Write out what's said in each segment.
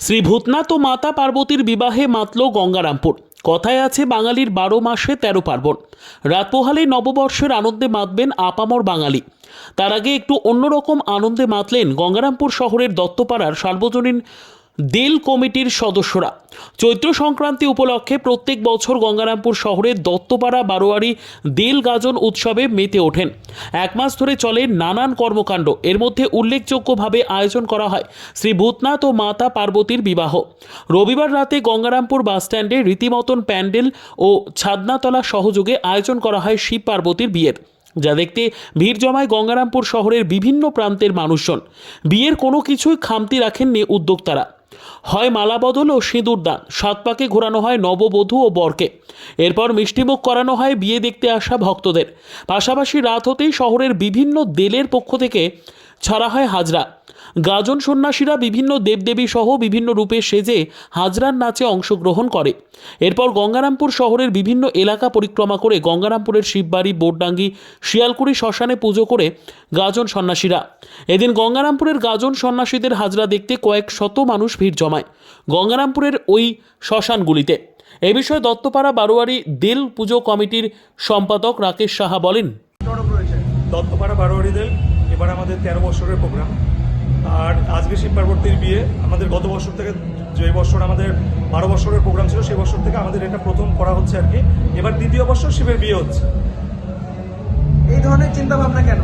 শ্রী ভূতনাথ ও মাতা পার্বতীর বিবাহে মাতল গঙ্গারামপুর। কথায় আছে, বাঙালির বারো মাসে তেরো পার্বণ। রাত পোহালে নববর্ষের আনন্দে মাতবেন আপামর বাঙালি। তার আগে একটু অন্যরকম আনন্দে মাতলেন গঙ্গারামপুর শহরের দত্তপাড়ার সার্বজনীন দেল কমিটির সদস্যরা। চৈত্র সংক্রান্তি উপলক্ষে প্রত্যেক বছর গঙ্গারামপুর শহরের দত্তপাড়া বারোয়ারি দেল গাজন উৎসবে মেতে ওঠেন। এক মাস ধরে চলে নানান কর্মকাণ্ড। এর মধ্যে উল্লেখযোগ্যভাবে আয়োজন করা হয় শ্রী ভূতনাথ ও মাতা পার্বতীর বিবাহ। রবিবার রাতে গঙ্গারামপুর বাসস্ট্যান্ডে রীতিমতন প্যান্ডেল ও ছাদনাতলা সহযোগে আয়োজন করা হয় শিব পার্বতীর বিয়ের। যা দেখতে ভিড় জমায় গঙ্গারামপুর শহরের বিভিন্ন প্রান্তের মানুষজন। বিয়ের কোনো কিছুই খামতি রাখেননি উদ্যোক্তারা। হয় মালা বদল ও সিঁদুর দান। সাত পাকে ঘোরানো হয় নববধূ ও বরকে। এরপর মিষ্টিমুখ করানো হয় বিয়ে দেখতে আসা ভক্তদের। পাশাপাশি রাত হতেই শহরের বিভিন্ন দেলের পক্ষ থেকে ছাড়া হয় হাজরা। গাজন সন্ন্যাসীরা বিভিন্ন দেবদেবী সহ বিভিন্ন রূপে সেজে হাজরার নাচে অংশগ্রহণ করে। এরপর গঙ্গারামপুর শহরের বিভিন্ন এলাকা পরিক্রমা করে গঙ্গারামপুরের শিববাড়ি, বোরডাঙ্গি, শিয়ালকুড়ি শ্মশানে পুজো করে গাজন সন্ন্যাসীরা। এদিন গঙ্গারামপুরের গাজন সন্ন্যাসীদের হাজরা দেখতে কয়েক শত মানুষ ভিড় জমায় গঙ্গারামপুরের ওই শ্মশানগুলিতে। এ বিষয়ে দত্তপাড়া বারোয়ারি দেল পুজো কমিটির সম্পাদক রাকেশ সাহা বলেন। দত্তপাড়া বারোয়ারিদের এবার আমাদের তেরো বছরের প্রোগ্রাম আর আজকে শিব পার্বতীর বিয়ে, আমাদের গত বছর থেকে যে বছর আমাদের বারো বছরের প্রোগ্রাম ছিল, সেই বছর থেকে আমাদের এটা প্রথম করা হচ্ছে আর কি। এবার দ্বিতীয় বছর শিবের বিয়ে হচ্ছে। এই ধরনের চিন্তা ভাবনা কেন?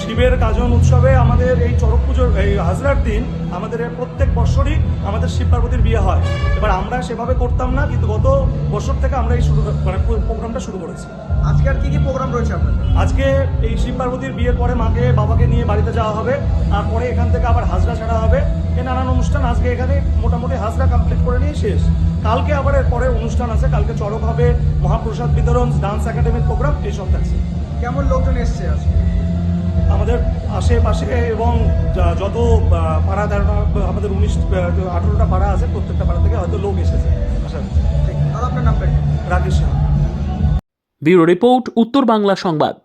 শিবের গাজন উৎসবে আমাদের এই চড়ক পুজোর এই হাজরার দিন আমাদের প্রত্যেক বছরই আমাদের শিব পার্বতীর বিয়ে হয়। এবার আমরা সেভাবে করতাম না কিন্তু গত বছর থেকে আমরা এই শুরু মানে প্রোগ্রামটা শুরু করেছি। আজকে আর কি কি প্রোগ্রাম রয়েছে আপনার আজকে এই শিব পার্বতীর বিয়ের পরে মাকে বাবাকে নিয়ে বাড়িতে যাওয়া হবে। আর পরে এখান থেকে আবার হাজরা ছাড়া হবে। এ নানান অনুষ্ঠান আজকে এখানে মোটামুটি হাজরা কমপ্লিট করে নিয়ে শেষ। কালকে আবার এর পরে অনুষ্ঠান আছে। কালকে চড়ক হবে মহাপ্রসাদ বিতরণ ডান্স একাডেমির প্রোগ্রাম এইসব থাকছে। কেমন লোকজন এসছে আজকে? আমাদের আশেপাশে এবং যত পাড়া ধারণা আমাদের উনিশ আঠেরোটা পাড়া আছে প্রত্যেকটা পাড়া থেকে হয়তো লোক এসেছে। আশা করছি আপনার নাম রাকেশ সাহা। ব্যুরো রিপোর্ট উত্তর বাংলা সংবাদ।